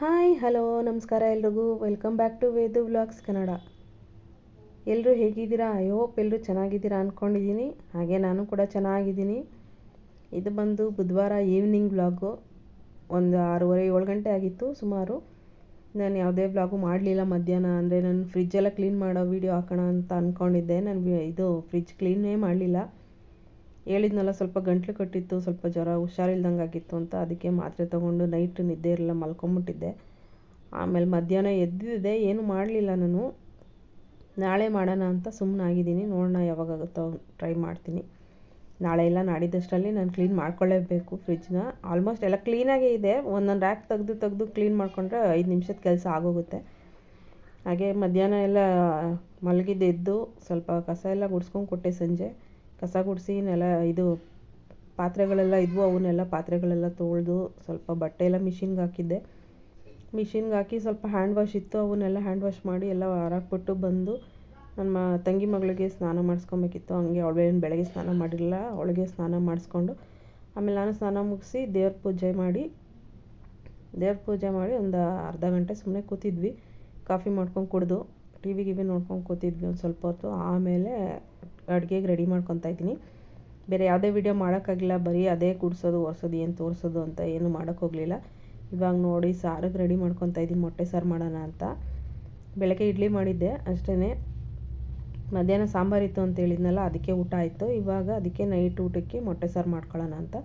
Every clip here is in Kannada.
ಹಾಯ್, ಹಲೋ, ನಮಸ್ಕಾರ ಎಲ್ರಿಗೂ. Welcome back to Vedu vlogs Kannada. ಎಲ್ಲರೂ ಹೇಗಿದ್ದೀರಾ? ಐ ಹೋಪ್ ಎಲ್ಲರೂ ಚೆನ್ನಾಗಿದ್ದೀರಾ ಅಂದ್ಕೊಂಡಿದ್ದೀನಿ ಹಾಗೆ ನಾನು ಕೂಡ ಚೆನ್ನಾಗಿದ್ದೀನಿ. ಇದು ಬಂದು ಬುಧವಾರ ಈವ್ನಿಂಗ್ ವ್ಲಾಗು. ಒಂದು ಆರೂವರೆ, ಏಳು ಗಂಟೆ ಆಗಿತ್ತು ಸುಮಾರು. ನಾನು ಯಾವುದೇ ವ್ಲಾಗು ಮಾಡಲಿಲ್ಲ ಮಧ್ಯಾಹ್ನ, ಅಂದರೆ ನಾನು ಫ್ರಿಜ್ಜೆಲ್ಲ ಕ್ಲೀನ್ ಮಾಡೋ ವೀಡಿಯೋ ಹಾಕೋಣ ಅಂತ ಅಂದ್ಕೊಂಡಿದ್ದೆ ನಾನು ಇದು ಫ್ರಿಜ್ ಕ್ಲೀನೇ ಮಾಡಲಿಲ್ಲ. ಹೇಳಿದ್ನಲ್ಲ, ಸ್ವಲ್ಪ ಗಂಟ್ಲು ಕಟ್ಟಿತ್ತು, ಸ್ವಲ್ಪ ಜ್ವರ ಹುಷಾರಿಲ್ದಂಗೆ ಆಗಿತ್ತು ಅಂತ ಅದಕ್ಕೆ ಮಾತ್ರೆ ತೊಗೊಂಡು ನೈಟ್ ನಿದ್ದೆ ಇರಲಿಲ್ಲ ಮಲ್ಕೊಂಬಿಟ್ಟಿದ್ದೆ. ಆಮೇಲೆ ಮಧ್ಯಾಹ್ನ ಎದ್ದಿದ್ದೆ, ಏನು ಮಾಡಲಿಲ್ಲ ನಾನು. ನಾಳೆ ಮಾಡೋಣ ಅಂತ ಸುಮ್ಮನಾಗಿದ್ದೀನಿ ನೋಡೋಣ ಯಾವಾಗಾಗುತ್ತೋ ಟ್ರೈ ಮಾಡ್ತೀನಿ. ನಾಳೆ ಎಲ್ಲ ನಾಡಿದ್ದಷ್ಟರಲ್ಲಿ ನಾನು ಕ್ಲೀನ್ ಮಾಡ್ಕೊಳ್ಳೇಬೇಕು ಫ್ರಿಜ್ನ ಆಲ್ಮೋಸ್ಟ್ ಎಲ್ಲ ಕ್ಲೀನಾಗೇ ಇದೆ. ಒಂದೊಂದು ರ್ಯಾಕ್ ತೆಗೆದು ತೆಗೆದು ಕ್ಲೀನ್ ಮಾಡಿಕೊಂಡ್ರೆ ಐದು ನಿಮಿಷದ ಕೆಲಸ ಆಗೋಗುತ್ತೆ. ಹಾಗೆ ಮಧ್ಯಾಹ್ನ ಎಲ್ಲ ಮಲಗಿದ್ದೆದ್ದು ಸ್ವಲ್ಪ ಕಸ ಎಲ್ಲ ಗುಡಿಸ್ಕೊಂಡು ಕೊಟ್ಟೆ ಸಂಜೆ. ಕಸ ಗುಡಿಸಿ ನೆಲ ಇದು ಪಾತ್ರೆಗಳೆಲ್ಲ ಇದ್ವು, ಅವನ್ನೆಲ್ಲ ಪಾತ್ರೆಗಳೆಲ್ಲ ತೊಳೆದು ಸ್ವಲ್ಪ ಬಟ್ಟೆ ಎಲ್ಲ ಮಿಷಿನ್ಗೆ ಹಾಕಿದ್ದೆ. ಮಿಷಿನ್ಗೆ ಹಾಕಿ ಸ್ವಲ್ಪ ಹ್ಯಾಂಡ್ ವಾಶ್ ಇತ್ತು, ಅವನ್ನೆಲ್ಲ ಹ್ಯಾಂಡ್ ವಾಶ್ ಮಾಡಿ ಎಲ್ಲ ಹಾರಾಕ್ಬಿಟ್ಟು ಬಂದು ನನ್ನ ತಂಗಿ ಮಗಳಿಗೆ ಸ್ನಾನ ಮಾಡಿಸ್ಕೊಬೇಕಿತ್ತು. ಹಂಗೆ ಅವಳೇನು ಬೆಳಗ್ಗೆ ಸ್ನಾನ ಮಾಡಿರಲಿಲ್ಲ, ಅವಳಿಗೆ ಸ್ನಾನ ಮಾಡಿಸ್ಕೊಂಡು ಆಮೇಲೆ ನಾನು ಸ್ನಾನ ಮುಗಿಸಿ ದೇವ್ರ ಪೂಜೆ ಮಾಡಿ, ದೇವ್ರ ಪೂಜೆ ಮಾಡಿ ಒಂದು ಅರ್ಧ ಗಂಟೆ ಸುಮ್ಮನೆ ಕೂತಿದ್ವಿ. ಕಾಫಿ ಮಾಡ್ಕೊಂಡು ಕುಡಿದು. ಟಿ ವಿ ಗಿವಿ ನೋಡ್ಕೊಂಡು ಕೂತಿದ್ವಿ ಒಂದು ಸ್ವಲ್ಪ ಹೊತ್ತು. ಆಮೇಲೆ ಅಡುಗೆಗೆ ರೆಡಿ ಮಾಡ್ಕೊತಾ ಇದ್ದೀನಿ. ಬೇರೆ ಯಾವುದೇ ವೀಡಿಯೋ ಮಾಡೋಕ್ಕಾಗಿಲ್ಲ. ಬರೀ ಅದೇ ಕುಡಿಸೋದು, ಒರೆಸೋದು, ಏನು ತೋರಿಸೋದು ಅಂತ ಏನು ಮಾಡೋಕ್ಕೋಗಲಿಲ್ಲ ಇವಾಗ ನೋಡಿ ಸಾರಿಗೆ ರೆಡಿ ಮಾಡ್ಕೊತಾ ಇದ್ದೀನಿ. ಮೊಟ್ಟೆ ಸಾರು ಮಾಡೋಣ ಅಂತ. ಬೆಳಗ್ಗೆ ಇಡ್ಲಿ ಮಾಡಿದ್ದೆ ಅಷ್ಟೇ ಮಧ್ಯಾಹ್ನ ಸಾಂಬಾರಿತ್ತು ಅಂತ ಹೇಳಿದ್ನಲ್ಲ, ಅದಕ್ಕೆ ಊಟ ಆಯಿತು. ಇವಾಗ ಅದಕ್ಕೆ ನೈಟ್ ಊಟಕ್ಕೆ ಮೊಟ್ಟೆ ಸಾರು ಮಾಡ್ಕೊಳ್ಳೋಣ ಅಂತ.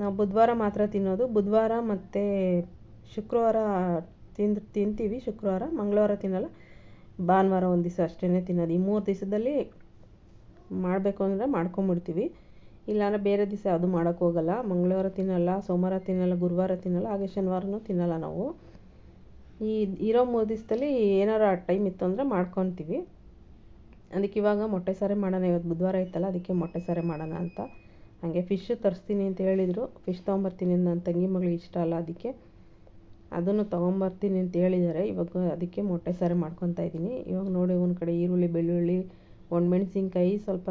ನಾವು ಬುಧವಾರ ಮಾತ್ರ ತಿನ್ನೋದು. ಬುಧವಾರ ಮತ್ತು ಶುಕ್ರವಾರ ತಿಂದು, ತಿಂತೀವಿ. ಶುಕ್ರವಾರ, ಮಂಗಳವಾರ ತಿನ್ನಲ್ಲ. ಭಾನುವಾರ ಒಂದು ದಿವಸ ಅಷ್ಟೇ ತಿನ್ನೋದು. ಈ ಮೂರು ದಿವಸದಲ್ಲಿ ಮಾಡಬೇಕು ಅಂದರೆ ಮಾಡ್ಕೊಂಬಿಡ್ತೀವಿ. ಇಲ್ಲಾಂದರೆ ಬೇರೆ ದಿವಸ ಅದು ಮಾಡೋಕ್ಕೋಗಲ್ಲ ಮಂಗಳವಾರ ತಿನ್ನಲ್ಲ, ಸೋಮವಾರ ತಿನ್ನಲ್ಲ, ಗುರುವಾರ ತಿನ್ನಲ್ಲ, ಹಾಗೆ ಶನಿವಾರನೂ ತಿನ್ನಲ್ಲ ನಾವು. ಈ ಇರೋ ಮೂರು ದಿವಸದಲ್ಲಿ ಏನಾರು ಟೈಮ್ ಇತ್ತು ಅಂದರೆ ಮಾಡ್ಕೊತೀವಿ. ಅದಕ್ಕೆ ಇವಾಗ ಮೊಟ್ಟೆ ಸಾರೆ ಮಾಡೋಣ. ಇವತ್ತು ಬುಧವಾರ ಇತ್ತಲ್ಲ, ಅದಕ್ಕೆ ಮೊಟ್ಟೆ ಸಾರೆ ಮಾಡೋಣ ಅಂತ. ಹಾಗೆ ಫಿಶ್ ತರಿಸ್ತೀನಿ ಅಂತ ಹೇಳಿದರು. ಫಿಶ್ ತೊಗೊಂಬರ್ತೀನಿ ನನ್ನ ತಂಗಿ ಮಗಳಿಗೆ ಇಷ್ಟ ಅಲ್ಲ, ಅದಕ್ಕೆ. ಅದನ್ನು ತೊಗೊಂಬರ್ತೀನಿ ಅಂತ ಹೇಳಿದ್ದಾರೆ. ಇವಾಗ ಅದಕ್ಕೆ ಮೊಟ್ಟೆ ಸಾರು ಮಾಡ್ಕೊತಾ ಇದ್ದೀನಿ. ಇವಾಗ ನೋಡಿ ಒಂದು ಕಡೆ ಈರುಳ್ಳಿ, ಬೆಳ್ಳುಳ್ಳಿ, ಒಣಮೆಣ್ಸಿನ್ಕಾಯಿ ಸ್ವಲ್ಪ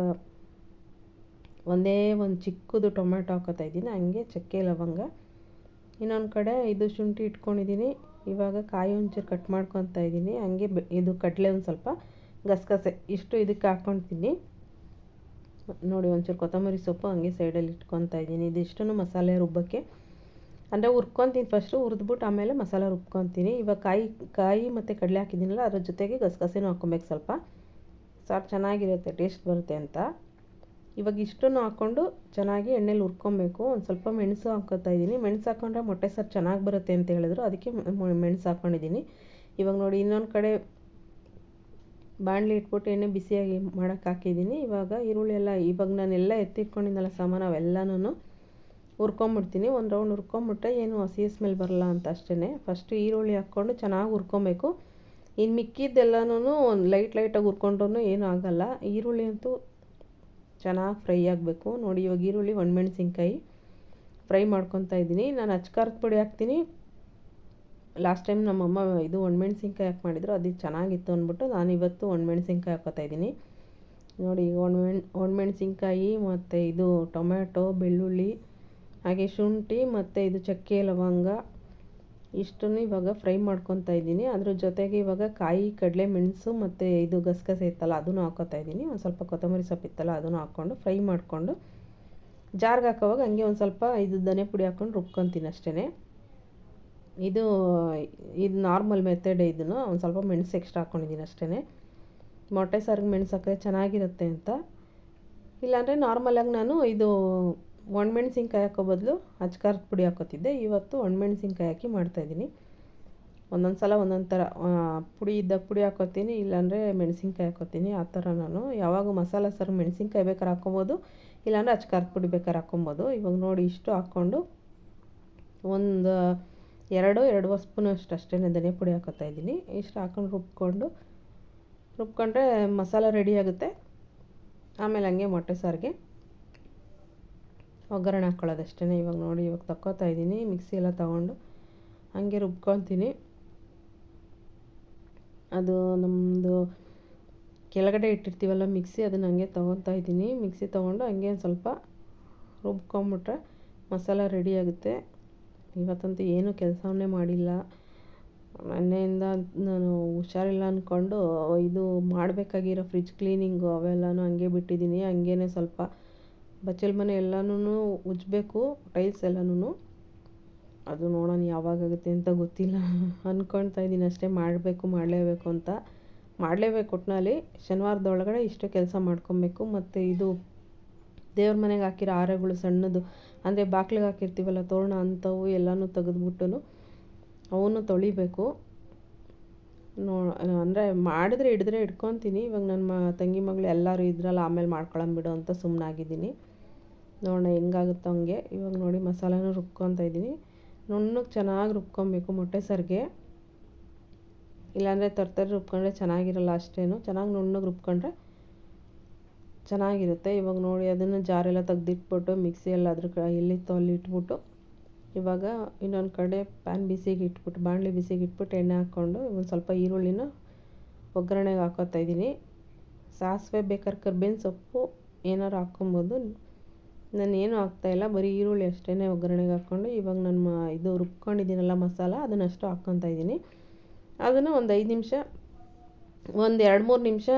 ಒಂದೇ ಒಂದು ಚಿಕ್ಕದು ಟೊಮೆಟೊ ಹಾಕೋತಾ ಇದ್ದೀನಿ. ಹಂಗೆ ಚಕ್ಕೆ, ಲವಂಗ. ಇನ್ನೊಂದು ಕಡೆ ಇದು ಶುಂಠಿ ಇಟ್ಕೊಂಡಿದ್ದೀನಿ. ಇವಾಗ ಕಾಯಿ ಒಂಚೂರು ಕಟ್ ಮಾಡ್ಕೊತಾ ಇದ್ದೀನಿ. ಹಂಗೆ ಇದು ಕಡಲೆ ಒಂದು ಸ್ವಲ್ಪ ಗಸಗಸೆ. ಇಷ್ಟು ಇದಕ್ಕೆ ಹಾಕ್ಕೊತೀನಿ ನೋಡಿ ಒಂಚೂರು ಕೊತ್ತಂಬರಿ ಸೊಪ್ಪು ಹಂಗೆ ಸೈಡಲ್ಲಿ ಇಟ್ಕೊತಾ ಇದ್ದೀನಿ. ಇದಿಷ್ಟು ಮಸಾಲೆ ರುಬ್ಬಕ್ಕೆ ಅಂದರೆ ಹುರ್ಕೊತೀನಿ ಫಸ್ಟು ಹುರಿದ್ಬಿಟ್ಟು ಆಮೇಲೆ ಮಸಾಲೆ ರುಬ್ಕೊತೀನಿ. ಇವಾಗ ಕಾಯಿ ಕಾಯಿ ಮತ್ತು ಕಡಲೆ ಹಾಕಿದ್ದೀನಲ್ಲ, ಅದ್ರ ಜೊತೆಗೆ ಗಸಗಸೆನೂ ಹಾಕ್ಕೊಬೇಕು ಸ್ವಲ್ಪ. ಸಾರು ಚೆನ್ನಾಗಿರುತ್ತೆ ಟೇಸ್ಟ್ ಬರುತ್ತೆ ಅಂತ. ಇವಾಗ ಇಷ್ಟನ್ನು ಹಾಕ್ಕೊಂಡು ಚೆನ್ನಾಗಿ ಎಣ್ಣೆಲಿ ಹುರ್ಕೊಬೇಕು. ಒಂದು ಸ್ವಲ್ಪ ಮೆಣಸು ಹಾಕೋತಾ ಇದ್ದೀನಿ. ಮೆಣಸು ಹಾಕ್ಕೊಂಡ್ರೆ ಮೊಟ್ಟೆ ಸಾರು ಚೆನ್ನಾಗಿ ಬರುತ್ತೆ ಅಂತ ಹೇಳಿದ್ರು. ಅದಕ್ಕೆ ಮೆಣಸು ಹಾಕ್ಕೊಂಡಿದ್ದೀನಿ ಇವಾಗ ನೋಡಿ ಇನ್ನೊಂದು ಕಡೆ ಬಾಣಲಿ ಇಟ್ಬಿಟ್ಟು ಎಣ್ಣೆ ಬಿಸಿಯಾಗಿ ಮಾಡೋಕ್ಕೆ ಹಾಕಿದ್ದೀನಿ. ಇವಾಗ ಈರುಳ್ಳಿ ಎಲ್ಲ, ಇವಾಗ ನಾನೆಲ್ಲ ಎತ್ತಿಟ್ಕೊಂಡಿದ್ದಲ್ಲ ಸಾಮಾನು ಅವೆಲ್ಲನೂ ಹುರ್ಕೊಂಬಿಡ್ತೀನಿ, ಒಂದು ರೌಂಡ್ ಹುರ್ಕೊಂಬಿಟ್ಟೆ ಏನು ಹಸಿ ಸ್ಮೆಲ್ ಬರಲ್ಲ ಅಂತ ಅಷ್ಟೇ ಫಸ್ಟು ಈರುಳ್ಳಿ ಹಾಕ್ಕೊಂಡು ಚೆನ್ನಾಗಿ ಹುರ್ಕೊಬೇಕು. ಇನ್ನು ಮಿಕ್ಕಿದ್ದೆಲ್ಲನೂ ಒಂದು ಲೈಟ್ ಲೈಟಾಗಿ ಹುರ್ಕೊಂಡ್ರೂ ಏನೂ ಆಗೋಲ್ಲ. ಈರುಳ್ಳಿ ಅಂತೂ ಚೆನ್ನಾಗಿ ಫ್ರೈ ಆಗಬೇಕು. ನೋಡಿ, ಇವಾಗ ಈರುಳ್ಳಿ ಒಣಮೆಣ್ಸಿನ್ಕಾಯಿ ಫ್ರೈ ಮಾಡ್ಕೊತಾ ಇದ್ದೀನಿ. ನಾನು ಅಚ್ಕಾರದ ಪುಡಿ ಹಾಕ್ತೀನಿ. ಲಾಸ್ಟ್ ಟೈಮ್ ನಮ್ಮಮ್ಮ ಇದು ಒಣಮೆಣ್ಸಿನ್ಕಾಯಿ ಹಾಕಿ ಮಾಡಿದ್ರು, ಅದು ಚೆನ್ನಾಗಿತ್ತು ಅಂದ್ಬಿಟ್ಟು ನಾನು ಇವತ್ತು ಒಣಮೆಣ್ಸಿನ್ಕಾಯಿ ಹಾಕೋತಾ ಇದ್ದೀನಿ. ನೋಡಿ, ಒಣಮೆಣ್, ಒಣಮೆಣ್ಸಿನ್ಕಾಯಿ ಮತ್ತು ಇದು ಟೊಮ್ಯಾಟೊ, ಬೆಳ್ಳುಳ್ಳಿ ಹಾಗೆ ಶುಂಠಿ ಮತ್ತು ಇದು ಚಕ್ಕೆ ಲವಂಗ ಇಷ್ಟನ್ನು ಇವಾಗ ಫ್ರೈ ಮಾಡ್ಕೊತಾ ಇದ್ದೀನಿ. ಅದ್ರ ಜೊತೆಗೆ ಇವಾಗ ಕಾಯಿ, ಕಡಲೆ ಮೆಣಸು ಮತ್ತು ಇದು ಗಸಗಸೆ ಇತ್ತಲ್ಲ, ಅದನ್ನು ಹಾಕೋತಾ ಇದ್ದೀನಿ. ಒಂದು ಸ್ವಲ್ಪ ಕೊತ್ತಂಬರಿ ಸೊಪ್ಪು ಇತ್ತಲ್ಲ, ಅದನ್ನು ಹಾಕ್ಕೊಂಡು ಫ್ರೈ ಮಾಡಿಕೊಂಡು ಜಾರ್ಗೆ ಹಾಕೋವಾಗ ಹಂಗೆ ಒಂದು ಸ್ವಲ್ಪ ಇದು ಧನೆ ಪುಡಿ ಹಾಕ್ಕೊಂಡು ರುಬ್ಕೊತೀನಿ ಅಷ್ಟೇ ಇದು ಇದು ನಾರ್ಮಲ್ ಮೆಥಡ್ ಇದನ್ನು ಒಂದು ಸ್ವಲ್ಪ ಮೆಣಸು ಎಕ್ಸ್ಟ್ರಾ ಹಾಕ್ಕೊಂಡಿದ್ದೀನಿ ಅಷ್ಟೇ ಮೊಟ್ಟೆ ಸಾರಿಗೆ ಮೆಣಸು ಹಾಕಿದ್ರೆ ಚೆನ್ನಾಗಿರುತ್ತೆ ಅಂತ. ಇಲ್ಲಾಂದರೆ ನಾರ್ಮಲಾಗಿ ನಾನು ಇದು ಒಣಮೆಣ್ಸಿನ್ಕಾಯಿ ಹಾಕೋ ಬದಲು ಅಚ್ಕಾರದ ಪುಡಿ ಹಾಕೋತಿದ್ದೆ. ಇವತ್ತು ಒಣಮೆಣ್ಸಿನ್ಕಾಯಿ ಹಾಕಿ ಮಾಡ್ತಾಯಿದ್ದೀನಿ ಒಂದೊಂದು ಸಲ ಒಂದೊಂದು ಥರ ಪುಡಿ ಇದ್ದಾಗ ಪುಡಿ ಹಾಕೋತೀನಿ, ಇಲ್ಲಾಂದರೆ ಮೆಣಸಿನ್ಕಾಯಿ ಹಾಕೋತೀನಿ, ಆ ಥರ ನಾನು. ಯಾವಾಗ ಮಸಾಲೆ ಸಾರು ಮೆಣಸಿನ್ಕಾಯಿ ಬೇಕಾದ್ರೆ ಹಾಕ್ಕೊಬೋದು, ಇಲ್ಲಾಂದರೆ ಅಚ್ಕಾರದ ಪುಡಿ ಬೇಕಾದ್ರೆ ಹಾಕ್ಕೊಬೋದು. ಇವಾಗ ನೋಡಿ ಇಷ್ಟು ಹಾಕ್ಕೊಂಡು ಒಂದು ಎರಡು ಎರಡು ಸ್ಪೂನ್ ಅಷ್ಟು ಅಷ್ಟೇ ಧನಿಯಾ ಪುಡಿ ಹಾಕೋತಾ ಇದ್ದೀನಿ. ಇಷ್ಟು ಹಾಕ್ಕೊಂಡು ರುಬ್ಕೊಂಡು, ರುಬ್ಕೊಂಡ್ರೆ ಮಸಾಲ ರೆಡಿ ಆಗುತ್ತೆ. ಆಮೇಲೆ ಹಂಗೆ ಮೊಟ್ಟೆ ಸಾರಿಗೆ. ಒಗ್ಗರಣೆ ಹಾಕ್ಕೊಳ್ಳೋದಷ್ಟೇ ಇವಾಗ ನೋಡಿ, ಇವಾಗ ತಕ್ಕೋತಾ ಇದ್ದೀನಿ. ಮಿಕ್ಸಿ ಎಲ್ಲ ತೊಗೊಂಡು ಹಂಗೆ ರುಬ್ಕೊತೀನಿ. ಅದು ನಮ್ಮದು ಕೆಳಗಡೆ ಇಟ್ಟಿರ್ತೀವಲ್ಲ ಮಿಕ್ಸಿ, ಅದನ್ನು ಹಂಗೆ ತೊಗೊತಾ ಇದ್ದೀನಿ. ಮಿಕ್ಸಿ ತೊಗೊಂಡು ಹಂಗೆ ಒಂದು ಸ್ವಲ್ಪ ರುಬ್ಕೊಂಬಿಟ್ರೆ ಮಸಾಲ ರೆಡಿ ಆಗುತ್ತೆ. ಇವತ್ತಂತೂ ಏನೂ ಕೆಲಸವನ್ನೇ ಮಾಡಿಲ್ಲ. ಮೊನ್ನೆಯಿಂದ ನಾನು ಹುಷಾರಿಲ್ಲ ಅಂದ್ಕೊಂಡು ಇದು ಮಾಡಬೇಕಾಗಿರೋ ಫ್ರಿಜ್ ಕ್ಲೀನಿಂಗು ಅವೆಲ್ಲನೂ ಹಂಗೆ ಬಿಟ್ಟಿದ್ದೀನಿ. ಹಂಗೇ ಸ್ವಲ್ಪ ಬಚ್ಚಲ ಮನೆ ಎಲ್ಲನೂ ಉಜ್ಜಬೇಕು ಟೈಲ್ಸ್ ಎಲ್ಲನೂ ಅದು ನೋಡೋಣ ಯಾವಾಗಾಗುತ್ತೆ ಅಂತ ಗೊತ್ತಿಲ್ಲ. ಅಂದ್ಕೊಳ್ತಾ ಇದ್ದೀನಿ ಅಷ್ಟೇ, ಮಾಡಬೇಕು, ಮಾಡಲೇಬೇಕು ಅಂತ. ಮಾಡಲೇಬೇಕು ಒಟ್ಟಿನಲ್ಲಿ ಶನಿವಾರದೊಳಗಡೆ ಇಷ್ಟು ಕೆಲಸ ಮಾಡ್ಕೊಬೇಕು. ಮತ್ತು ಇದು ದೇವ್ರ ಮನೆಗೆ ಹಾಕಿರೋ ಹಾರಗಳು ಸಣ್ಣದು, ಅಂದರೆ ಬಾಕ್ಲಿಗೆ ಹಾಕಿರ್ತೀವಲ್ಲ, ತೋರಣ ಅಂಥವು ಎಲ್ಲನೂ ತೆಗೆದ್ಬಿಟ್ಟು ಅವನು ತೊಳಿಬೇಕು. ನೋ, ಅಂದರೆ ಮಾಡಿದ್ರೆ ಹಿಡಿದ್ರೆ ಇಟ್ಕೊತೀನಿ ಇವಾಗ ನನ್ನ ಮ, ತಂಗಿ ಮಗಳು ಎಲ್ಲರೂ ಇದ್ರಲ್ಲ, ಆಮೇಲೆ ಮಾಡ್ಕೊಳಂಬಿಡು ಅಂತ ಸುಮ್ಮನಾಗಿದ್ದೀನಿ ನೋಡೋಣ ಹೆಂಗಾಗುತ್ತೋ ಹಂಗೆ. ಇವಾಗ ನೋಡಿ ಮಸಾಲೆನ ರುಬ್ಕೊತಾ ಇದ್ದೀನಿ. ನುಣ್ಣಗೆ ಚೆನ್ನಾಗಿ ರುಬ್ಕೊಬೇಕು ಮೊಟ್ಟೆ ಸರ್ಗೆ. ಇಲ್ಲಾಂದರೆ ತರ್ತರಿ ರುಬ್ಕೊಂಡ್ರೆ ಚೆನ್ನಾಗಿರಲ್ಲ ಅಷ್ಟೇನು. ಚೆನ್ನಾಗಿ ನುಣ್ಣಗೆ ರುಬ್ಕೊಂಡ್ರೆ ಚೆನ್ನಾಗಿರುತ್ತೆ. ಇವಾಗ ನೋಡಿ ಅದನ್ನು ಜಾರೆಲ್ಲ ತೆಗ್ದಿಟ್ಬಿಟ್ಟು ಮಿಕ್ಸಿಯಲ್ಲಿ ಅದ್ರ ಕ ಎಲ್ಲಿತ್ತೋ ಅಲ್ಲಿ ಇಟ್ಬಿಟ್ಟು ಇವಾಗ ಇನ್ನೊಂದು ಕಡೆ ಪ್ಯಾನ್ ಬಿಸಿಗೆ ಇಟ್ಬಿಟ್ಟು, ಬಾಣಲಿ ಬಿಸಿಗೆ ಇಟ್ಬಿಟ್ಟು ಎಣ್ಣೆ ಹಾಕ್ಕೊಂಡು ಒಂದು ಸ್ವಲ್ಪ ಈರುಳ್ಳಿನ ಒಗ್ಗರಣೆಗೆ ಹಾಕೋತಾ ಇದ್ದೀನಿ. ಸಾಸಿವೆ ಬೇಕಾದ್ರೆ ಕರ್ಬೇವಿನ ಸೊಪ್ಪು ಏನಾರು ಹಾಕ್ಕೊಬೋದು. ನಾನು ಏನೂ ಹಾಕ್ತಾಯಿಲ್ಲ ಬರೀ ಈರುಳ್ಳಿ ಅಷ್ಟೇ ಒಗ್ಗರಣೆಗೆ ಹಾಕ್ಕೊಂಡು ಇವಾಗ ನಾನು ಇದು ರುಬ್ಕೊಂಡಿದ್ದೀನಲ್ಲ ಮಸಾಲ, ಅದನ್ನಷ್ಟು ಹಾಕ್ಕೊತಾ ಇದ್ದೀನಿ. ಅದನ್ನು ಒಂದು ಐದು ನಿಮಿಷ, ಒಂದು ಎರಡು ಮೂರು ನಿಮಿಷ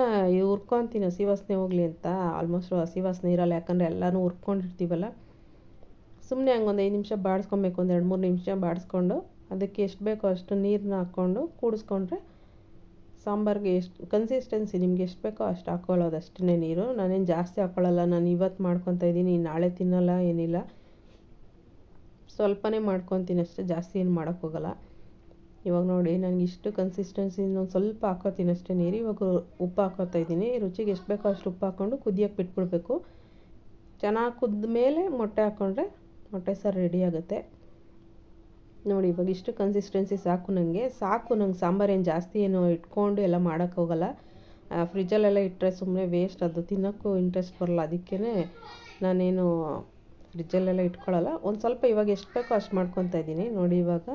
ಹುರ್ಕೊತೀನಿ ಹಸಿ ವಾಸನೆ ಹೋಗಲಿ ಅಂತ. ಆಲ್ಮೋಸ್ಟ್ ಹಸಿ ವಾಸನೆ ಇರಲ್ಲ, ಯಾಕಂದರೆ ಎಲ್ಲನೂ ಹುರ್ಕೊಂಡಿರ್ತೀವಲ್ಲ. ಸುಮ್ಮನೆ ಹಂಗೆ ಒಂದು ಐದು ನಿಮಿಷ ಬಾಡಿಸ್ಕೊಬೇಕು, ಒಂದು ಎರಡು ಮೂರು ನಿಮಿಷ ಬಾಡಿಸ್ಕೊಂಡು, ಅದಕ್ಕೆ ಎಷ್ಟು ಬೇಕೋ ಅಷ್ಟು ನೀರನ್ನ ಹಾಕ್ಕೊಂಡು, ಕೂಡಿಸ್ಕೊಂಡ್ರೆ ಸಾಂಬಾರಿಗೆ ಎಷ್ಟು ಕನ್ಸಿಸ್ಟೆನ್ಸಿ ನಿಮ್ಗೆ ಎಷ್ಟು ಬೇಕೋ ಅಷ್ಟು ಹಾಕ್ಕೊಳ್ಳೋದು ಅಷ್ಟೇ ನೀರು. ನಾನೇನು ಜಾಸ್ತಿ ಹಾಕ್ಕೊಳ್ಳಲ್ಲ ನಾನು ಇವತ್ತು ಮಾಡ್ಕೊತಾ ಇದ್ದೀನಿ ನಾಳೆ ತಿನ್ನಲ್ಲ, ಏನಿಲ್ಲ. ಸ್ವಲ್ಪನೇ ಮಾಡ್ಕೊತೀನಿ ಅಷ್ಟೇ, ಜಾಸ್ತಿ ಏನು ಮಾಡೋಕ್ಕೋಗಲ್ಲ ಇವಾಗ ನೋಡಿ, ನನಗೆ ಇಷ್ಟು ಕನ್ಸಿಸ್ಟೆನ್ಸಿ ಇನ್ನೊಂದು ಸ್ವಲ್ಪ ಹಾಕೋತೀನಿ ಅಷ್ಟೇ ನೀರು. ಇವಾಗ ಉಪ್ಪು ಹಾಕೋತಾ ಇದ್ದೀನಿ. ರುಚಿಗೆ ಎಷ್ಟು ಬೇಕೋ ಅಷ್ಟು ಉಪ್ಪು ಹಾಕ್ಕೊಂಡು ಕುದಿಯೋಕ್ಕೆ ಬಿಟ್ಬಿಡ್ಬೇಕು. ಚೆನ್ನಾಗಿ ಕುದ್ದ ಮೇಲೆ ಮೊಟ್ಟೆ ಹಾಕ್ಕೊಂಡ್ರೆ ಮೊಟ್ಟೆ ಸಾರು ರೆಡಿ ಆಗುತ್ತೆ. ನೋಡಿ, ಇವಾಗ ಇಷ್ಟು ಕನ್ಸಿಸ್ಟೆನ್ಸಿ ಸಾಕು ನನಗೆ ಸಾಕು, ನಂಗೆ ಸಾಂಬಾರು ಏನು ಜಾಸ್ತಿ ಏನು ಇಟ್ಕೊಂಡು ಎಲ್ಲ ಮಾಡೋಕ್ಕೋಗಲ್ಲ ಫ್ರಿಜ್ಜಲ್ಲೆಲ್ಲ ಇಟ್ಟರೆ ಸುಮ್ಮನೆ ವೇಸ್ಟ್ ಅದು ತಿನ್ನೋಕ್ಕೂ ಇಂಟ್ರೆಸ್ಟ್ ಬರಲ್ಲ. ಅದಕ್ಕೇ ನಾನೇನು ಫ್ರಿಜ್ಜಲ್ಲೆಲ್ಲ ಇಟ್ಕೊಳ್ಳಲ್ಲ. ಒಂದು ಸ್ವಲ್ಪ ಇವಾಗ ಎಷ್ಟು ಬೇಕೋ ಅಷ್ಟು ಮಾಡ್ಕೊತಾ ಇದ್ದೀನಿ. ನೋಡಿ, ಇವಾಗ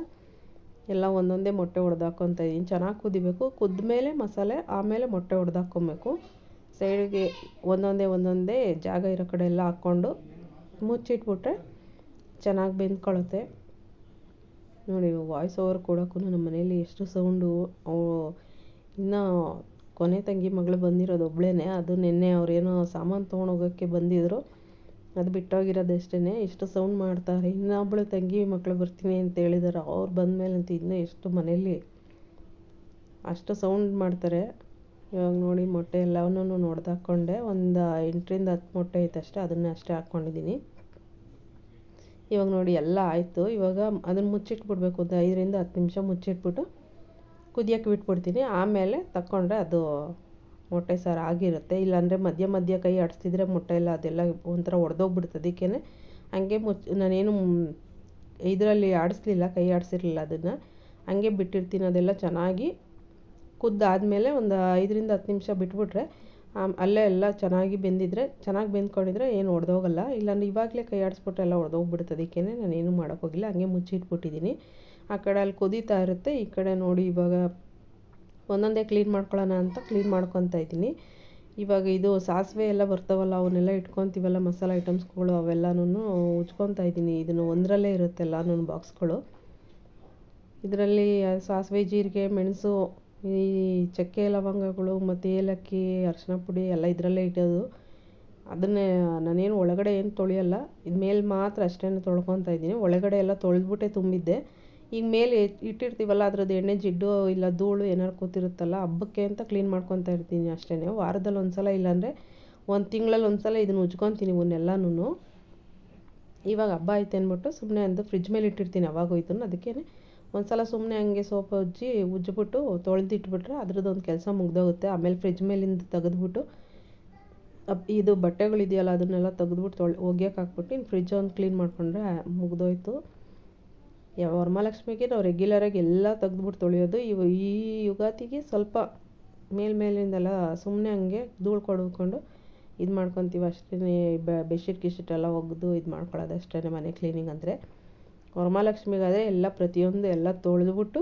ಎಲ್ಲ ಒಂದೊಂದೇ ಮೊಟ್ಟೆ ಹೊಡೆದು ಹಾಕ್ಕೊತಾ ಇದ್ದೀನಿ. ಚೆನ್ನಾಗಿ ಕುದಿಬೇಕು. ಕುದ್ದ ಮೇಲೆ ಮಸಾಲೆ, ಆಮೇಲೆ ಮೊಟ್ಟೆ ಹೊಡೆದು ಹಾಕ್ಕೊಬೇಕು ಸೈಡಿಗೆ ಒಂದೊಂದೇ ಒಂದೊಂದೇ ಜಾಗ ಇರೋ ಕಡೆ ಎಲ್ಲ ಹಾಕ್ಕೊಂಡು ಮುಚ್ಚಿಟ್ಬಿಟ್ರೆ ಚೆನ್ನಾಗಿ ಬೆಂದ್ಕೊಳ್ಳುತ್ತೆ. ನೋಡಿ ವಾಯ್ಸ್ ಓವರ್ ಕೊಡೋಕ್ಕೂ ನಮ್ಮ ಮನೇಲಿ ಎಷ್ಟು ಸೌಂಡು ಇನ್ನೂ ಕೊನೆ ತಂಗಿ ಮಗಳು ಬಂದಿರೋದು ಒಬ್ಳೇ ಅದು ನಿನ್ನೆ ಅವ್ರೇನೋ ಸಾಮಾನು ತೊಗೊಂಡೋಗೋಕ್ಕೆ ಬಂದಿದ್ರು. ಅದು ಬಿಟ್ಟೋಗಿರೋದು ಅಷ್ಟೇ ಇಷ್ಟು ಸೌಂಡ್ ಮಾಡ್ತಾರೆ. ಇನ್ನೊಬ್ಬಳು ತಂಗಿ ಮಕ್ಕಳು ಬರ್ತೀನಿ ಅಂತ ಹೇಳಿದಾರೆ. ಅವ್ರು ಬಂದಮೇಲೆ ಅಂತ ಇನ್ನೂ ಎಷ್ಟು ಮನೇಲಿ ಅಷ್ಟು ಸೌಂಡ್ ಮಾಡ್ತಾರೆ. ಇವಾಗ ನೋಡಿ ಮೊಟ್ಟೆ ಎಲ್ಲವನ್ನೂ ನೋಡ್ದು ಹಾಕ್ಕೊಂಡೆ ಒಂದು ಎಂಟರಿಂದ ಹತ್ತು ಮೊಟ್ಟೆ ಐತೆ ಅಷ್ಟೇ ಅದನ್ನೇ ಅಷ್ಟೇ ಹಾಕ್ಕೊಂಡಿದ್ದೀನಿ ಇವಾಗ ನೋಡಿ ಎಲ್ಲ ಆಯಿತು. ಇವಾಗ ಅದನ್ನು ಮುಚ್ಚಿಟ್ಬಿಡ್ಬೇಕು. ಒಂದು ಐದರಿಂದ ಹತ್ತು ನಿಮಿಷ ಮುಚ್ಚಿಟ್ಬಿಟ್ಟು ಕುದಿಯೋಕ್ಕೆ ಬಿಟ್ಬಿಡ್ತೀನಿ. ಆಮೇಲೆ ತಕ್ಕೊಂಡ್ರೆ ಅದು ಮೊಟ್ಟೆ ಸಾರು ಆಗಿರುತ್ತೆ. ಇಲ್ಲಾಂದರೆ ಮಧ್ಯ ಮಧ್ಯ ಕೈ ಆಡಿಸ್ತಿದ್ರೆ ಮೊಟ್ಟೆ ಎಲ್ಲ ಅದೆಲ್ಲ ಒಂಥರ ಒಡೆದೋಗ್ಬಿಡ್ತು ಅದಕ್ಕೇ ಹಂಗೆ ಮುಚ್ಚಿ ನಾನೇನು ಇದರಲ್ಲಿ ಆಡಿಸ್ಲಿಲ್ಲ, ಕೈ ಆಡಿಸಿರಲಿಲ್ಲ ಅದನ್ನು. ಹಂಗೆ ಬಿಟ್ಟಿರ್ತೀನಿ. ಅದೆಲ್ಲ ಚೆನ್ನಾಗಿ ಕುದ್ದಾದಮೇಲೆ ಒಂದು ಐದರಿಂದ ಹತ್ತು ನಿಮಿಷ ಬಿಟ್ಬಿಟ್ರೆ ಅಲ್ಲೇ ಎಲ್ಲ ಚೆನ್ನಾಗಿ ಬೆಂದಿದ್ರೆ, ಚೆನ್ನಾಗಿ ಬೆಂದ್ಕೊಂಡಿದ್ರೆ ಏನು ಒಡೆದೋಗಲ್ಲ. ಇಲ್ಲಾಂದ್ರೆ ಇವಾಗಲೇ ಕೈ ಆಡಿಸ್ಬಿಟ್ಟು ಎಲ್ಲ ಒಡೆದೋಗ್ಬಿಡುತ್ತೆ ಅದಕ್ಕೇ ನಾನೇನು ಮಾಡೋಕ್ಕೋಗಿಲ್ಲ ಹಂಗೆ ಮುಚ್ಚಿಟ್ಬಿಟ್ಟಿದ್ದೀನಿ ಆ ಕಡೆ ಅಲ್ಲಿ ಕುದೀತಾ ಇರುತ್ತೆ. ಈ ಕಡೆ ನೋಡಿ ಇವಾಗ ಒಂದೊಂದೇ ಕ್ಲೀನ್ ಮಾಡ್ಕೊಳ್ಳೋಣ ಅಂತ ಕ್ಲೀನ್ ಮಾಡ್ಕೊತಾ ಇದ್ದೀನಿ. ಇವಾಗ ಇದು ಸಾಸಿವೆ ಎಲ್ಲ ಬರ್ತಾವಲ್ಲ, ಅವನ್ನೆಲ್ಲ ಇಟ್ಕೊತೀವಲ್ಲ, ಮಸಾಲೆ ಐಟಮ್ಸ್ಗಳು ಅವೆಲ್ಲನೂ ಉಜ್ಕೊತಾ ಇದ್ದೀನಿ. ಇದನ್ನು ಒಂದರಲ್ಲೇ ಇರುತ್ತೆ ಎಲ್ಲನೂ ಬಾಕ್ಸ್ಗಳು ಇದರಲ್ಲಿ ಸಾಸಿವೆ, ಜೀರಿಗೆ, ಮೆಣಸು ಈ ಚಕ್ಕೆ ಲವಂಗಗಳು ಮತ್ತು ಏಲಕ್ಕಿ ಅರಿಶಿನ ಪುಡಿ ಎಲ್ಲ ಇದರಲ್ಲೇ ಇಟ್ಟೋದು ಅದನ್ನೇ ನಾನೇನು ಒಳಗಡೆ ಏನು ತೊಳೆಯಲ್ಲ, ಇದು ಮೇಲೆ ಮಾತ್ರ ಅಷ್ಟೇ ತೊಳ್ಕೊತಾ ಇದ್ದೀನಿ. ಒಳಗಡೆ ಎಲ್ಲ ತೊಳೆದ್ಬಿಟ್ಟೆ ತುಂಬಿದ್ದೆ. ಈಗ ಮೇಲೆ ಇಟ್ಟಿರ್ತೀವಲ್ಲ, ಅದ್ರದ್ದು ಎಣ್ಣೆ ಜಿಡ್ಡು ಇಲ್ಲ ಧೂಳು ಏನಾರು ಕೂತಿರುತ್ತಲ್ಲ, ಹಬ್ಬಕ್ಕೆ ಅಂತ ಕ್ಲೀನ್ ಮಾಡ್ಕೊತಾ ಇರ್ತೀನಿ ಅಷ್ಟೇ ವಾರದಲ್ಲಿ ಒಂದು ಸಲ ಇಲ್ಲಾಂದರೆ ಒಂದು ತಿಂಗಳಲ್ಲಿ ಒಂದು ಸಲ ಇದನ್ನು ಉಜ್ಕೊತೀನಿ ಇವನ್ನೆಲ್ಲನೂ ಇವಾಗ ಹಬ್ಬ ಐತೆ ಅಂದ್ಬಿಟ್ಟು ಸುಮ್ಮನೆ ಅಂದು ಫ್ರಿಜ್ ಮೇಲೆ ಇಟ್ಟಿರ್ತೀನಿ ಅವಾಗೋಯ್ತು ಅದಕ್ಕೇ ಒಂದು ಸಲ ಸುಮ್ಮನೆ ಹಂಗೆ ಸೋಪ್ ಉಜ್ಜಿ ಉಜ್ಜಿಬಿಟ್ಟು ತೊಳೆದಿಟ್ಬಿಟ್ರೆ ಅದ್ರದ್ದು ಒಂದು ಕೆಲಸ ಮುಗ್ದೋಗುತ್ತೆ. ಆಮೇಲೆ ಫ್ರಿಜ್ ಮೇಲಿಂದ ತೆಗೆದ್ಬಿಟ್ಟು ಇದು ಬಟ್ಟೆಗಳಿದೆಯಲ್ಲ ಅದನ್ನೆಲ್ಲ ತೆಗೆದ್ಬಿಟ್ಟು ತೊಳೆ ಒಗ್ಯಕ್ಕೆ ಹಾಕ್ಬಿಟ್ಟು ಇನ್ನು ಫ್ರಿಜ್ ಒಂದು ಕ್ಲೀನ್ ಮಾಡಿಕೊಂಡ್ರೆ ಮುಗ್ದೋಯ್ತು. ಯಾವ ವರಮಹಾಲಕ್ಷ್ಮಿಗೆ ನಾವು ರೆಗ್ಯುಲರಾಗಿ ಎಲ್ಲ ತೆಗೆದ್ಬಿಟ್ಟು ತೊಳೆಯೋದು. ಇವು ಈ ಯುಗಾತಿಗೆ ಸ್ವಲ್ಪ ಮೇಲ್ಮೇಲಿಂದೆಲ್ಲ ಸುಮ್ಮನೆ ಹಂಗೆ ಧೂಳು ಕೊಡ್ಕೊಂಡು ಇದು ಮಾಡ್ಕೊತೀವಿ ಅಷ್ಟೇ ಬೆಡ್ಶೀಟ್ ಗಿಶೀಟ್ ಎಲ್ಲ ಒಗೆದು ಇದು ಮಾಡ್ಕೊಳ್ಳೋದು ಅಷ್ಟೇ ಮನೆ ಕ್ಲೀನಿಂಗ್ ಅಂದರೆ. ವರಮಹಾಲಕ್ಷ್ಮಿಗಾದರೆ ಎಲ್ಲ ಪ್ರತಿಯೊಂದು ಎಲ್ಲ ತೊಳೆದ್ಬಿಟ್ಟು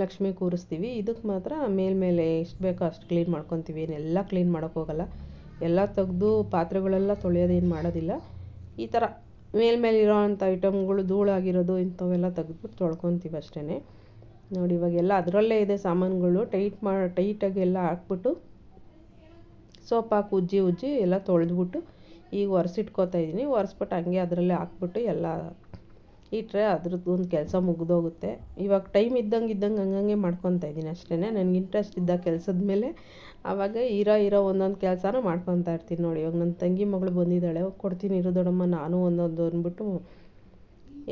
ಲಕ್ಷ್ಮಿ ಕೂರಿಸ್ತೀವಿ. ಇದಕ್ಕೆ ಮಾತ್ರ ಮೇಲ್ಮೇಲೆ ಎಷ್ಟು ಬೇಕೋ ಅಷ್ಟು ಕ್ಲೀನ್ ಮಾಡ್ಕೊತೀವಿ. ಏನೆಲ್ಲ ಕ್ಲೀನ್ ಮಾಡೋಕ್ಕೋಗಲ್ಲ ಎಲ್ಲ ತೆಗೆದು ಪಾತ್ರೆಗಳೆಲ್ಲ ತೊಳೆಯೋದೇನು ಮಾಡೋದಿಲ್ಲ. ಈ ಥರ ಮೇಲ್ಮೇಲೆ ಇರೋ ಅಂಥ ಐಟಮ್ಗಳು ಧೂಳಾಗಿರೋದು ಇಂಥವೆಲ್ಲ ತೆಗೆದ್ಬಿಟ್ಟು ತೊಳ್ಕೊತೀವಿ ಅಷ್ಟೇ ನೋಡಿ ಇವಾಗೆಲ್ಲ ಅದರಲ್ಲೇ ಇದೆ ಸಾಮಾನುಗಳು. ಟೈಟ್ ಮಾ ಟೈಟಾಗಿ ಎಲ್ಲ ಹಾಕ್ಬಿಟ್ಟು ಸೋಪ್ ಹಾಕಿ ಉಜ್ಜಿ ಉಜ್ಜಿ ಎಲ್ಲ ತೊಳೆದ್ಬಿಟ್ಟು ಈಗ ಒರೆಸಿಟ್ಕೋತಾ ಇದ್ದೀನಿ ಒರೆಸ್ಬಿಟ್ಟು ಹಂಗೆ ಅದರಲ್ಲೇ ಹಾಕ್ಬಿಟ್ಟು ಎಲ್ಲ ಇಟ್ಟರೆ ಅದ್ರದ್ದು ಒಂದು ಕೆಲಸ ಮುಗಿದೋಗುತ್ತೆ. ಇವಾಗ ಟೈಮ್ ಇದ್ದಂಗೆ ಇದ್ದಂಗೆ ಹಂಗಂಗೆ ಮಾಡ್ಕೊತಾ ಇದ್ದೀನಿ ಅಷ್ಟೇ ನನಗೆ ಇಂಟ್ರೆಸ್ಟ್ ಇದ್ದ ಕೆಲಸದ ಮೇಲೆ ಆವಾಗ ಇರೋ ಇರೋ ಒಂದೊಂದು ಕೆಲಸನೂ ಮಾಡ್ಕೊತಾ ಇರ್ತೀನಿ ನೋಡಿ. ಇವಾಗ ನನ್ನ ತಂಗಿ ಮಗಳು ಬಂದಿದ್ದಾಳೆ ಕೊಡ್ತೀನಿ ಇರೋ ದೊಡ್ಡಮ್ಮ ನಾನು ಒಂದೊಂದು ಅಂದ್ಬಿಟ್ಟು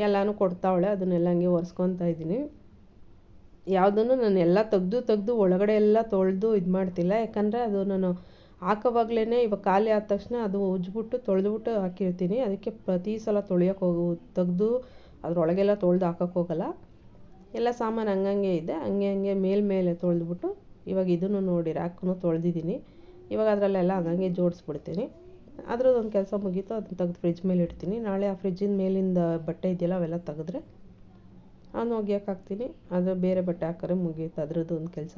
ಎಲ್ಲನೂ ಕೊಡ್ತಾವಳೆ ಅದನ್ನೆಲ್ಲ ಹಂಗೆ ಒರೆಸ್ಕೊತಾ ಇದ್ದೀನಿ. ಯಾವುದನ್ನು ನಾನು ಎಲ್ಲ ತೆಗ್ದು ತೆಗ್ದು ಒಳಗಡೆ ಎಲ್ಲ ತೊಳೆದು ಇದು ಮಾಡ್ತಿಲ್ಲ. ಯಾಕಂದರೆ ಅದು ನಾನು ಹಾಕೋವಾಗ್ಲೇ ಇವಾಗ ಖಾಲಿ ಆದ ತಕ್ಷಣ ಅದು ಉಜ್ಬಿಟ್ಟು ತೊಳೆದ್ಬಿಟ್ಟು ಹಾಕಿರ್ತೀನಿ. ಅದಕ್ಕೆ ಪ್ರತಿ ಸಲ ತೊಳೆಯೋಕೆ ಹೋಗು, ತೆಗ್ದು ಅದರೊಳಗೆಲ್ಲ ತೊಳೆದು ಹಾಕೋಕ್ಕೋಗಲ್ಲ ಎಲ್ಲ ಸಾಮಾನು ಹಂಗಂಗೆ ಇದೆ, ಹಂಗೆ ಹಂಗೆ ಮೇಲ್ಮೇಲೆ ತೊಳೆದ್ಬಿಟ್ಟು ಇವಾಗ ಇದನ್ನು ನೋಡಿ ರಾಕ್ನು ತೊಳೆದಿದ್ದೀನಿ. ಇವಾಗ ಅದರಲ್ಲೆಲ್ಲ ಹಂಗಂಗೆ ಜೋಡಿಸ್ಬಿಡ್ತೀನಿ. ಅದ್ರದ್ದು ಒಂದು ಕೆಲಸ ಮುಗೀತು, ಅದನ್ನ ತೆಗೆದು ಫ್ರಿಜ್ ಮೇಲೆ ಇಡ್ತೀನಿ. ನಾಳೆ ಆ ಫ್ರಿಜ್ಜಿನ ಮೇಲಿಂದ ಬಟ್ಟೆ ಇದೆಯಲ್ಲ ಅವೆಲ್ಲ ತೆಗೆದ್ರೆ ಅವನು ಒಗ್ಯಕ್ಕೆ ಹಾಕ್ತೀನಿ. ಅದು ಬೇರೆ ಬಟ್ಟೆ ಹಾಕಿದ್ರೆ ಮುಗಿಯುತ್ತೆ ಅದರದ್ದು ಒಂದು ಕೆಲಸ.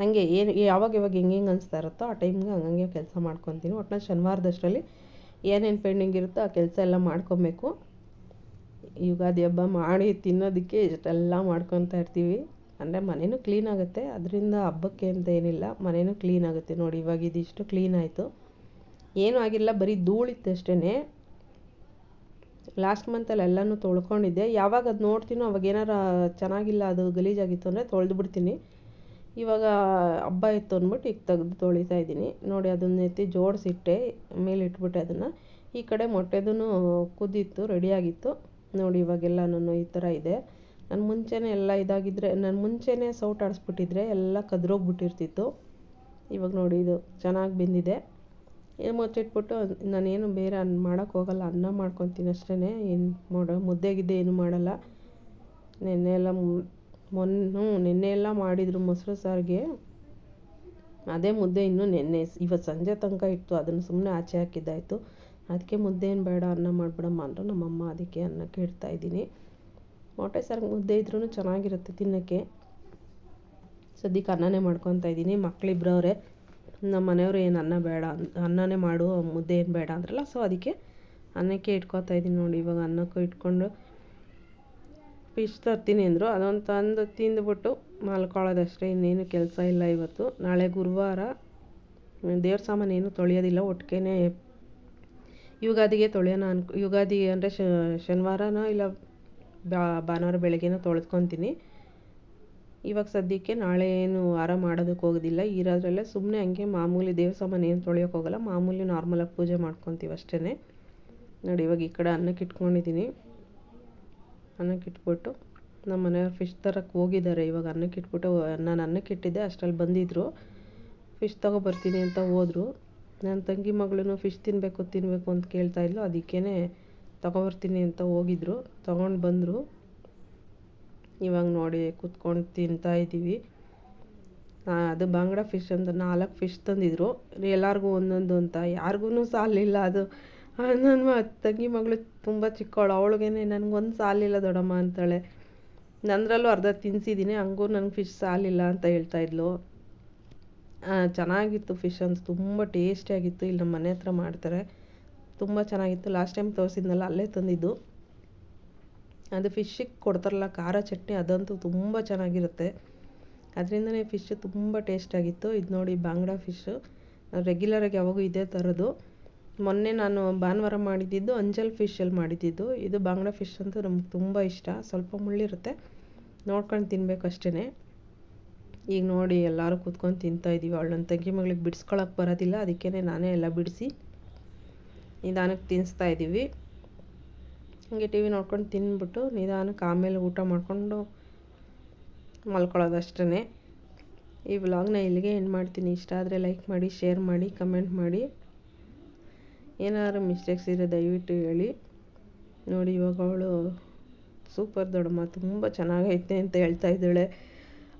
ಹಂಗೆ ಏನು, ಯಾವಾಗ ಯಾವಾಗ ಹೆಂಗೆ ಹೆಂಗೆ ಅನಿಸ್ತಾ ಇರುತ್ತೋ ಆ ಟೈಮ್ಗೆ ಹಂಗಂಗೆ ಕೆಲಸ ಮಾಡ್ಕೊತೀನಿ. ಒಟ್ಟಿನಲ್ಲಿ ಶನಿವಾರದಷ್ಟರಲ್ಲಿ ಏನೇನು ಪೆಂಡಿಂಗ್ ಇರುತ್ತೋ ಆ ಕೆಲಸ ಎಲ್ಲ ಮಾಡ್ಕೊಬೇಕು. ಯುಗಾದಿ ಹಬ್ಬ ಮಾಡಿ ತಿನ್ನೋದಕ್ಕೆ ಇಷ್ಟೆಲ್ಲ ಮಾಡ್ಕೊತಾ ಇರ್ತೀವಿ. ಅಂದರೆ ಮನೆಯೂ ಕ್ಲೀನ್ ಆಗುತ್ತೆ. ಅದರಿಂದ ಹಬ್ಬಕ್ಕೆ ಅಂತ ಏನಿಲ್ಲ. ಮನೆಯೂ ಕ್ಲೀನ್ ಆಗುತ್ತೆ ನೋಡಿ. ಇವಾಗ ಇದಿಷ್ಟು ಕ್ಲೀನ್ ಆಯಿತು. ಏನೂ ಆಗಿಲ್ಲ. ಬರೀ ಧೂಳಿತ್ತು ಅಷ್ಟೇ ಲಾಸ್ಟ್ ಮಂತಲ್ಲಿ ಎಲ್ಲನೂ ತೊಳ್ಕೊಂಡಿದ್ದೆ. ಯಾವಾಗ ಅದು ನೋಡ್ತೀನೋ ಅವಾಗ ಏನಾರು ಚೆನ್ನಾಗಿಲ್ಲ ಅದು ಗಲೀಜಾಗಿತ್ತು ಅಂದರೆ ತೊಳೆದು ಬಿಡ್ತೀನಿ. ಇವಾಗ ಹಬ್ಬ ಇತ್ತು ಅಂದ್ಬಿಟ್ಟು ಈಗ ತೆಗೆದು ತೊಳಿತಾ ಇದ್ದೀನಿ. ನೋಡಿ, ಅದನ್ನ ಎತ್ತಿ ಜೋಡಿಸಿಟ್ಟೆ. ಮೇಲೆ ಇಟ್ಬಿಟ್ಟೆ ಅದನ್ನು. ಈ ಕಡೆ ಮೊಟ್ಟೆದೂ ಕುದ್ದಿತ್ತು ರೆಡಿಯಾಗಿತ್ತು ನೋಡಿ ಇವಾಗೆಲ್ಲ ನಾನು ಈ ಥರ ಇದೆ. ನಾನು ಮುಂಚೆನೆ ಎಲ್ಲ ಇದಾಗಿದ್ದರೆ ನಾನು ಮುಂಚೆನೆ ಸೌಟ್ ಆಡಿಸ್ಬಿಟ್ಟಿದ್ರೆ ಎಲ್ಲ ಕದ್ರೋಗ್ಬಿಟ್ಟಿರ್ತಿತ್ತು. ಇವಾಗ ನೋಡಿ ಇದು ಚೆನ್ನಾಗಿ ಬೆಂದಿದೆ. ಏನು ಮುಚ್ಚಿಟ್ಬಿಟ್ಟು ನಾನೇನು ಬೇರೆ ಅನ್ನ ಮಾಡೋಕ್ಕೆ ಹೋಗಲ್ಲ, ಅನ್ನ ಮಾಡ್ಕೊತೀನಿ ಅಷ್ಟೇ ಏನು ಮಾಡೋ ಮುದ್ದೆಗಿದ್ದೆ ಏನು ಮಾಡಲ್ಲ. ನೆನ್ನೆ ಎಲ್ಲ ಮೊನ್ನೆ, ನೆನ್ನೆ ಎಲ್ಲ ಮಾಡಿದರು ಮೊಸರು ಸಾರಿಗೆ. ಅದೇ ಮುದ್ದೆ ಇನ್ನೂ ನೆನ್ನೆ ಇವತ್ತು ಸಂಜೆ ತನಕ ಇತ್ತು, ಅದನ್ನು ಸುಮ್ಮನೆ ಆಚೆ ಹಾಕಿದ್ದಾಯಿತು. ಅದಕ್ಕೆ ಮುದ್ದೆ ಏನು ಬೇಡ, ಅನ್ನ ಮಾಡಿಬಿಡಮ್ಮ ಅಂದರು ನಮ್ಮಮ್ಮ ಅದಕ್ಕೆ ಅನ್ನಕ್ಕೆ ಇಡ್ತಾಯಿದ್ದೀನಿ ಮೊಟ್ಟೆ ಸಾರಿಗೆ ಮುದ್ದೆ ಇದ್ರೂ ಚೆನ್ನಾಗಿರುತ್ತೆ ತಿನ್ನೋಕ್ಕೆ. ಸದ್ಯಕ್ಕೆ ಅನ್ನನೇ ಮಾಡ್ಕೊತಾ ಇದ್ದೀನಿ. ಮಕ್ಕಳಿಬ್ಬರವ್ರೆ ನಮ್ಮ ಮನೆಯವರು ಏನು ಅನ್ನ ಬೇಡ ಅನ್ನನೇ ಮಾಡು, ಮುದ್ದೆ ಏನು ಬೇಡ ಅಂದ್ರಲ್ಲ, ಸೊ ಅದಕ್ಕೆ ಅನ್ನಕ್ಕೆ ಇಟ್ಕೊತಾ ಇದ್ದೀನಿ ನೋಡಿ, ಇವಾಗ ಅನ್ನಕ್ಕೂ ಇಟ್ಕೊಂಡು ಫಿಶ್ ತರ್ತೀನಿ ಅಂದರು. ಅದೊಂದು ತಂದು ತಿಂದುಬಿಟ್ಟು ಮಲ್ಕೊಳ್ಳೋದಷ್ಟೇ, ಇನ್ನೇನು ಕೆಲಸ ಇಲ್ಲ ಇವತ್ತು. ನಾಳೆ ಗುರುವಾರ, ದೇವ್ರ ಸಾಮಾನು ಏನು ತೊಳೆಯೋದಿಲ್ಲ ಒಟ್ಟಿಗೆ ಯುಗಾದಿಗೆ ತೊಳೆಯೋಣ ಅನ್ ಯುಗಾದಿ ಅಂದರೆ ಶನಿವಾರನೋ ಇಲ್ಲ ಭಾನುವಾರ ಬೆಳಗ್ಗೆನೋ ತೊಳೆದ್ಕೊತೀನಿ. ಇವಾಗ ಸದ್ಯಕ್ಕೆ ನಾಳೆ ಏನು ವಾರ ಮಾಡೋದಕ್ಕೆ ಹೋಗೋದಿಲ್ಲ. ಇರೋದ್ರಲ್ಲೇ ಸುಮ್ಮನೆ ಹಂಗೆ ಮಾಮೂಲಿ ದೇವ್ರ ಏನು ತೊಳೆಯೋಕೆ ಹೋಗಲ್ಲ. ಮಾಮೂಲಿ ನಾರ್ಮಲಾಗಿ ಪೂಜೆ ಮಾಡ್ಕೊತೀವಿ ಅಷ್ಟೇ ನೋಡಿ ಇವಾಗ ಈ ಕಡೆ ಅನ್ನಕ್ಕೆ ಇಟ್ಕೊಂಡಿದ್ದೀನಿ. ಅನ್ನಕ್ಕೆ ಇಟ್ಬಿಟ್ಟು ನಮ್ಮ ಮನೆಯವ್ರು ಫಿಶ್ ತರಕ್ಕೆ ಹೋಗಿದ್ದಾರೆ. ಇವಾಗ ಅನ್ನಕ್ಕೆ ಇಟ್ಬಿಟ್ಟು, ನಾನು ಅನ್ನಕ್ಕೆ ಇಟ್ಟಿದ್ದೆ, ಅಷ್ಟರಲ್ಲಿ ಬಂದಿದ್ದರು ಫಿಶ್ ತೊಗೊಬರ್ತೀನಿ ಅಂತ ಹೋದರು. ನನ್ನ ತಂಗಿ ಮಗಳೂ ಫಿಶ್ ತಿನ್ನಬೇಕು ತಿನ್ನಬೇಕು ಅಂತ ಕೇಳ್ತಾ ಇದ್ಲು. ಅದಕ್ಕೇ ತೊಗೊಬರ್ತೀನಿ ಅಂತ ಹೋಗಿದ್ರು. ತೊಗೊಂಡು ಬಂದರು. ಇವಾಗ ನೋಡಿ, ಕುತ್ಕೊಂಡು ತಿಂತಾ ಇದ್ದೀವಿ. ಅದು ಬಾಂಗ್ಡ ಫಿಶ್ ಅಂತ ನಾಲ್ಕು ಫಿಶ್ ತಂದಿದ್ರು. ಎಲ್ಲರಿಗೂ ಒಂದೊಂದು ಅಂತ. ಯಾರಿಗೂ ಸಾಲಿಲ್ಲ ಅದು. ನನ್ನ ತಂಗಿ ಮಗಳು ತುಂಬ ಚಿಕ್ಕವಳು ಅವಳಿಗೆ ನನಗೊಂದು ಸಾಲಿಲ್ಲ ದೊಡ್ಡಮ್ಮ ಅಂತಾಳೆ. ನಂದರಲ್ಲೂ ಅರ್ಧ ತಿನ್ಸಿದ್ದೀನಿ ಹಂಗೂ ನನಗೆ ಫಿಶ್ ಸಾಲಿಲ್ಲ ಅಂತ ಹೇಳ್ತಾಯಿದ್ಲು ಚೆನ್ನಾಗಿತ್ತು ಫಿಶ್ ಅಂತೂ, ತುಂಬ ಟೇಸ್ಟಿಯಾಗಿತ್ತು ಇಲ್ಲಿ ನಮ್ಮ ಮನೆ ಹತ್ರ ಮಾಡ್ತಾರೆ. ತುಂಬ ಚೆನ್ನಾಗಿತ್ತು. ಲಾಸ್ಟ್ ಟೈಮ್ ತೋರಿಸಿದ್ನಲ್ಲ, ಅಲ್ಲೇ ತಂದಿದ್ದು. ಅದು ಫಿಶ್ಶಿಗೆ ಕೊಡ್ತಾರಲ್ಲ, ಖಾರ ಚಟ್ನಿ, ಅದಂತೂ ತುಂಬ ಚೆನ್ನಾಗಿರುತ್ತೆ. ಅದರಿಂದನೇ ಫಿಶ್ ತುಂಬ ಟೇಸ್ಟಾಗಿತ್ತು ಇದು ನೋಡಿ ಬಾಂಗ್ಡಾ ಫಿಶ್ಶು ರೆಗ್ಯುಲರಾಗಿ ಯಾವಾಗೂ ಇದೇ ಥರದ್ದು ಮೊನ್ನೆ ನಾನು ಭಾನುವಾರ ಮಾಡಿದ್ದಿದ್ದು ಅಂಜಲ್ ಫಿಶಲ್ಲಿ ಮಾಡಿದ್ದಿದ್ದು ಇದು ಬಾಂಗ್ಡಾ ಫಿಶ್ ಅಂತೂ ನಮ್ಗೆ ತುಂಬ ಇಷ್ಟ. ಸ್ವಲ್ಪ ಮುಳ್ಳಿರುತ್ತೆ. ನೋಡ್ಕೊಂಡು ತಿನ್ನಬೇಕು ಅಷ್ಟೇ ಈಗ ನೋಡಿ ಎಲ್ಲರೂ ಕೂತ್ಕೊಂಡು ತಿಂತಾಯಿದ್ದೀವಿ ಅವಳು ನನ್ನ ತಂಗಿ ಮಗಳಿಗೆ ಬಿಡಿಸ್ಕೊಳಕ್ಕೆ ಬರೋದಿಲ್ಲ. ಅದಕ್ಕೇ ನಾನೇ ಎಲ್ಲ ಬಿಡಿಸಿ ನಿಧಾನಕ್ಕೆ ತಿನ್ನಿಸ್ತಾ ಇದ್ದೀವಿ ಹಂಗೆ ಟಿ ವಿ ನೋಡ್ಕೊಂಡು ತಿಂದ್ಬಿಟ್ಟು ನಿಧಾನಕ್ಕೆ ಆಮೇಲೆ ಊಟ ಮಾಡಿಕೊಂಡು ಮಲ್ಕೊಳ್ಳೋದು ಅಷ್ಟೇ ಈ ವ್ಲಾಗ್ನ ಇಲ್ಲಿಗೆ ಎಂಡ್ ಮಾಡ್ತೀನಿ. ಇಷ್ಟ ಆದರೆ ಲೈಕ್ ಮಾಡಿ, ಶೇರ್ ಮಾಡಿ, ಕಮೆಂಟ್ ಮಾಡಿ. ಏನಾದ್ರು ಮಿಸ್ಟೇಕ್ಸ್ ಇದ್ರೆ ದಯವಿಟ್ಟು ಹೇಳಿ. ನೋಡಿ ಇವಾಗ ಅವಳು ಸೂಪರ್ ದೊಡ್ಡಮ್ಮ ತುಂಬ ಚೆನ್ನಾಗೈತೆ ಅಂತ ಹೇಳ್ತಾ ಇದ್ದಾಳೆ.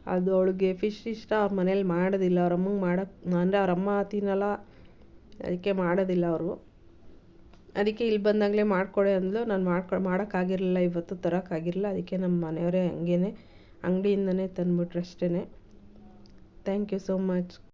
ಅದು ಅವಳಿಗೆ ಫಿಶ್ ಇಷ್ಟ, ಅವ್ರ ಮನೇಲಿ ಮಾಡೋದಿಲ್ಲ. ಅವ್ರ ಅಮ್ಮಂಗೆ ಮಾಡೋಕ್ಕೆ ಅಂದರೆ ಅವ್ರ ಅಮ್ಮ ತಿನ್ನಲ್ಲ. ಅದಕ್ಕೆ ಮಾಡೋದಿಲ್ಲ ಅವರು. ಅದಕ್ಕೆ ಇಲ್ಲಿ ಬಂದಾಗಲೇ ಮಾಡಿಕೊಡೆ ಅಂದಳು ನಾನು ಮಾಡ್ಕೊ, ಮಾಡೋಕ್ಕಾಗಿರಲಿಲ್ಲ, ಇವತ್ತು ತರೋಕ್ಕಾಗಿರಲಿಲ್ಲ. ಅದಕ್ಕೆ ನಮ್ಮ ಮನೆಯವರೇ ಹಂಗೇ ಅಂಗಡಿಯಿಂದನೇ ತಂದ್ಬಿಟ್ರು ಅಷ್ಟೇ ಥ್ಯಾಂಕ್ ಯು ಸೋ ಮಚ್